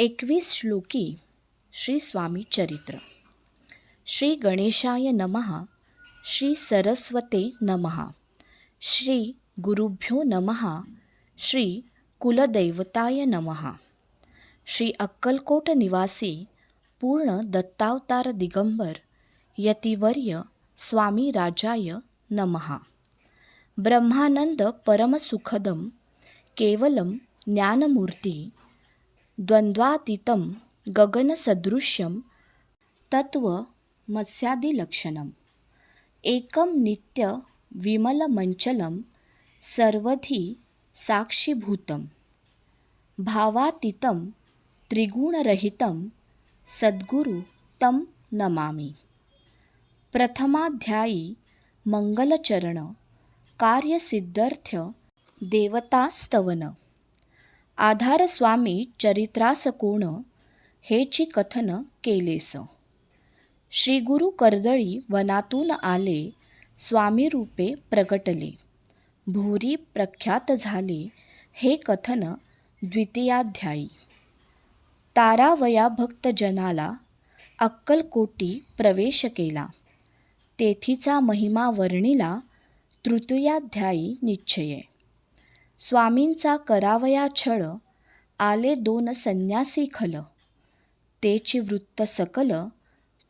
एकवीस श्लोकी श्री स्वामी चरित्र. श्री गणेशाय नमः श्री सरस्वते नमः श्री गुरुभ्यो नमः श्री कुलदैवताय नमः श्री अक्कलकोट निवासी पूर्ण दत्तावतार दिगंबर यतिवर्य स्वामी राजाय नमः. ब्रह्मानंद परमसुखदं केवलं ज्ञानमूर्ती द्वन्द्वातीतं गगनसदृश्यं तत्त्वमस्यादिलक्षणम् एकं नित्यविमलमञ्चलं सर्वधी साक्षीभूतं। भावातीतं त्रिगुणरहितं सद्गुरु तं नमामि। प्रथमाध्यायी मंगलचरण कार्यसिद्ध्यर्थ देवतास्तवन। आधार स्वामी चरित्रास कोण हेची कथन केलेस. श्री गुरु कर्दळी वनातून आले स्वामी रूपे प्रगटले. भूरी प्रख्यात झाले हे कथन द्वितीयाध्यायी. तारावया भक्तजनाला अक्कलकोटी प्रवेश केला. तेथीचा महिमा वर्णिला तृतीयाध्यायी निश्चये. स्वामींचा करावया छळ आले दोन संन्यासी खल. तेची वृत्त सकल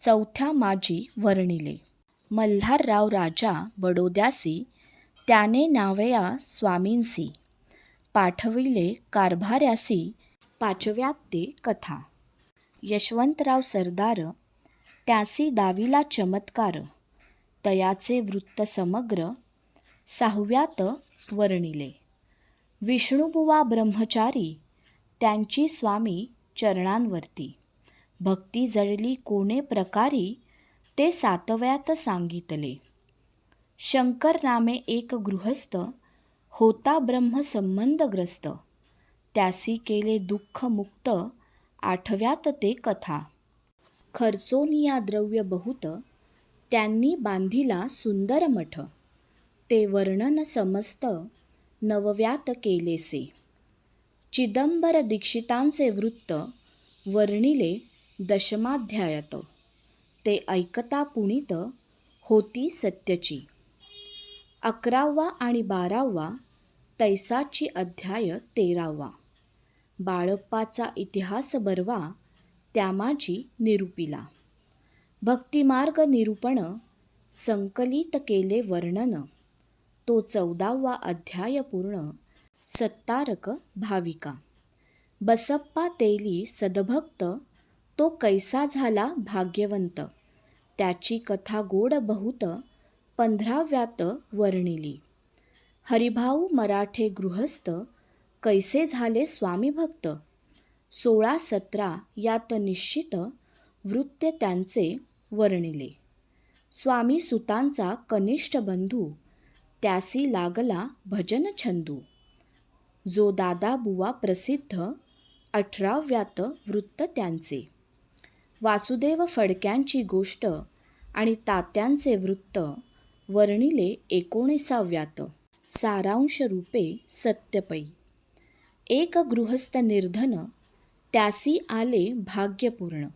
चौथ्या माजी वर्णिले. मल्हारराव राजा बडोद्यासी त्याने नावया स्वामींसी. पाठविले कारभाऱ्यासी पाचव्यात ते कथा. यशवंतराव सरदार त्यासी दाविला चमत्कार. तयाचे वृत्त समग्र सहाव्यात वर्णिले. विष्णुबुवा ब्रह्मचारी त्यांची स्वामी चरणांवरती. भक्ती जळली कोणे प्रकारी ते सातव्यात सांगितले. शंकर नामे एक गृहस्थ होता ब्रह्मसंबंधग्रस्त. त्यासी केले दुःख मुक्त आठव्यात ते कथा. खर्चोनिया द्रव्य बहुत त्यांनी बांधिला सुंदर मठ. ते वर्णन समस्त नवव्यात केलेसे. चिदंबर दीक्षितांचे वृत्त वर्णिले दशमाध्यायात. ते ऐकता पुणित होती सत्यची. अकरावा आणि बारावा तैसाची अध्याय तेरावा. बाळप्पाचा इतिहास बरवा त्यामाजी निरूपिला. भक्तिमार्ग निरूपण संकलित केले वर्णन. तो चौदावा अध्याय पूर्ण सत्तारक भाविका. बसप्पा तेली सदभक्त तो कैसा झाला भाग्यवंत? त्याची कथा गोड बहुत पंधराव्यात वर्णिली. हरिभाऊ मराठे गृहस्थ कैसे झाले स्वामीभक्त सोळा सतरा यात निश्चित वृत्त त्यांचे वर्णिले. स्वामी सुतांचा कनिष्ठ बंधू त्यासी लागला भजन छंदू. जो दादा बुवा प्रसिद्ध अठराव्यात वृत्त त्यांचे. वासुदेव फडक्यांची गोष्ट आणि तात्यांचे वृत्त वर्णिले एकोणीसाव्यात. सारांश रूपे सत्यपई एक गृहस्थ निर्धन त्यासी आले भाग्यपूर्ण.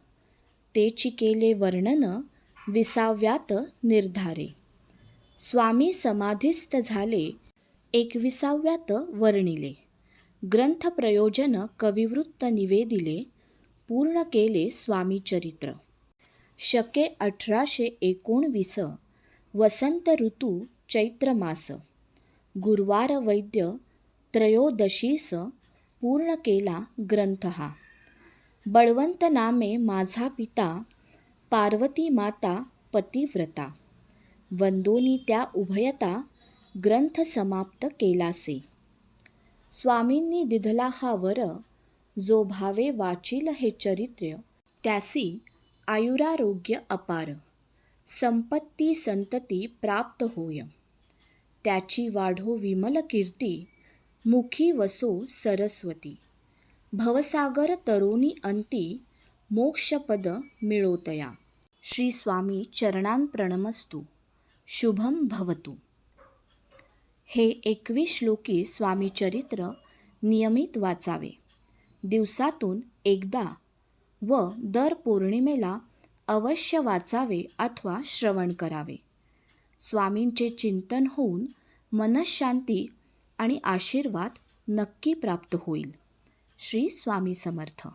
तेची केले वर्णन विसाव्यात निर्धारे. स्वामी समाधीस्थ झाले. एकविसाव्यात वर्णिले. ग्रंथ प्रयोजन कविवृत्त निवेदिले. पूर्ण केले स्वामी चरित्र. शके अठराशे एकोणवीस. वसंत ऋतू चैत्र मास. गुरुवार वैद्य त्रयोदशीस. पूर्ण केला ग्रंथ हा. बळवंत नामे माझा पिता पार्वती माता पतिव्रता. वंदोनी त्या उभयता ग्रंथ समाप्त केलासे. स्वामींनी दिधला हा वर जो भावे वाचिल हे चरित्र त्यासी आयुरारोग्य अपार संपत्ती संतती प्राप्त होय. त्याची वाढो विमल कीर्ती मुखी वसो सरस्वती. भवसागर तरुणी अंती मोक्षपद मिळोतया. श्री स्वामी चरणान प्रणमस्तु शुभम भवतु। हे एकवीस श्लोकी स्वामी चरित्र नियमित वाचावे. दिवसातून एकदा व दर पौर्णिमेला अवश्य वाचावे अथवा श्रवण करावे. स्वामींचे चिंतन होऊन मनशांती आणि आशीर्वाद नक्की प्राप्त होईल. श्री स्वामी समर्थ.